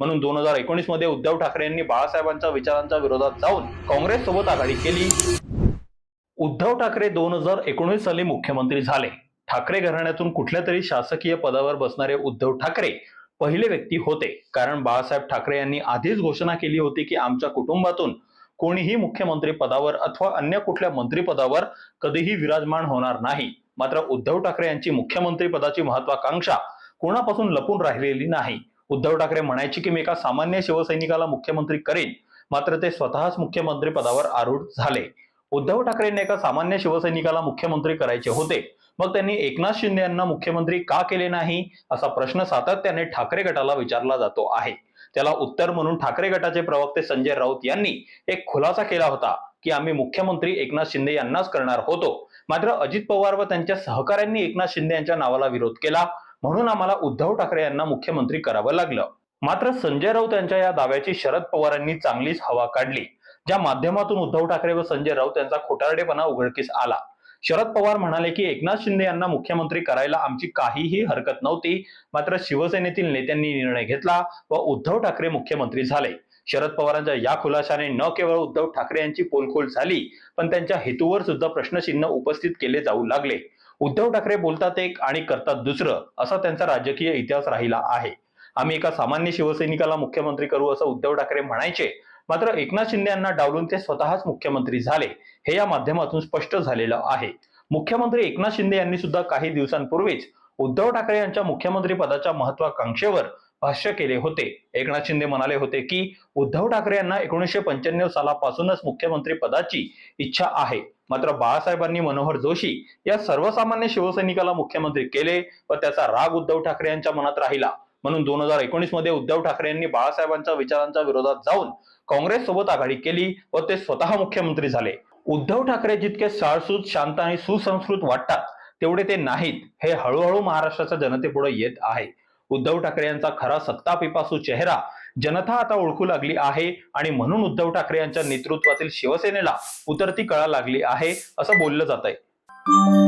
म्हणून दोन हजार एकोणीसमध्ये उद्धव ठाकरे यांनी बाळासाहेबांच्या विचारांच्या विरोधात जाऊन काँग्रेस सोबत आघाडी केली. उद्धव ठाकरे दोन हजार एकोणीस साली मुख्यमंत्री झाले. ठाकरे घराण्यातून कुठल्या तरी शासकीय पदावर बसणारे उद्धव ठाकरे पहिले व्यक्ती होते. कारण बाळासाहेब ठाकरे यांनी आधीच घोषणा केली होती की आमच्या कुटुंबातून कोणीही मुख्यमंत्री पदावर अथवा अन्य कुठल्या मंत्रीपदावर कधीही विराजमान होणार नाही. मात्र उद्धव ठाकरे यांची मुख्यमंत्री पदाची महत्वाकांक्षा कोणापासून लपून राहिलेली नाही. उद्धव ठाकरे म्हणायचे की मी एका सामान्य शिवसैनिकाला मुख्यमंत्री करेन. मात्र ते स्वतःच मुख्यमंत्री पदावर आरूढ झाले. उद्धव ठाकरेंनी एका सामान्य शिवसैनिकाला मुख्यमंत्री करायचे होते. मग त्यांनी एकनाथ शिंदे यांना मुख्यमंत्री का केले नाही? असा प्रश्न सातत्याने ठाकरे गटाला विचारला जातो आहे. त्याला उत्तर म्हणून ठाकरे गटाचे प्रवक्ते संजय राऊत यांनी एक खुलासा केला होता की आम्ही मुख्यमंत्री एकनाथ शिंदे यांनाच करणार होतो. मात्र अजित पवार व त्यांच्या सहकाऱ्यांनी एकनाथ शिंदे यांच्या नावाला विरोध केला. म्हणून आम्हाला उद्धव ठाकरे यांना मुख्यमंत्री करावं लागलं. मात्र संजय राऊत यांच्या या दाव्याची शरद पवारांनी चांगलीच हवा काढली. ज्या माध्यमातून उद्धव ठाकरे व संजय राऊत यांचा खोटारडेपणा उघडकीस आला. शरद पवार म्हणाले की एकनाथ शिंदे यांना मुख्यमंत्री करायला आमची काहीही हरकत नव्हती. मात्र शिवसेनेतील नेत्यांनी निर्णय घेतला व उद्धव ठाकरे मुख्यमंत्री झाले. शरद पवारांच्या या खुलाशाने न केवळ उद्धव ठाकरे यांची पोलखोल झाली पण त्यांच्या हेतूवर सुद्धा प्रश्नचिन्ह उपस्थित केले जाऊ लागले. उद्धव ठाकरे बोलतात एक आणि करतात दुसरं असा त्यांचा राजकीय इतिहास राहिला आहे. आम्ही एका सामान्य शिवसैनिकाला मुख्यमंत्री करू असं उद्धव ठाकरे म्हणायचे मात्र एकनाथ शिंदे यांना डावलून ते स्वतःच मुख्यमंत्री झाले हे या माध्यमातून स्पष्ट झालेलं आहे. मुख्यमंत्री एकनाथ शिंदे यांनी सुद्धा काही दिवसांपूर्वीच उद्धव ठाकरे यांच्या मुख्यमंत्री पदाच्या महत्वाकांक्षेवर भाष्य केले होते. एकनाथ शिंदे म्हणाले होते की उद्धव ठाकरे यांना एकोणीसशे पंच्याण्णव सालापासूनच मुख्यमंत्री पदाची इच्छा आहे. मात्र बाळासाहेबांनी मनोहर जोशी या सर्वसामान्य शिवसैनिकाला मुख्यमंत्री केले व त्याचा राग उद्धव ठाकरे यांच्या मनात राहिला. म्हणून दोन हजार एकोणीसमध्ये उद्धव ठाकरे यांनी बाळासाहेबांच्या विचारांच्या विरोधात जाऊन काँग्रेस सोबत आघाडी केली व ते स्वतः मुख्यमंत्री झाले. उद्धव ठाकरे जितके साळसूत शांत आणि सुसंस्कृत वाटतात तेवढे ते नाहीत. हे हळूहळू महाराष्ट्राच्या जनतेपुढे येत आहे. उद्धव ठाकरे यांचा खरा सत्ता पिपासू चेहरा जनता आता ओळखू लागली आहे आणि म्हणून उद्धव ठाकरे यांच्या नेतृत्वातील शिवसेनेला उतरती कळा लागली आहे असं बोललं जात आहे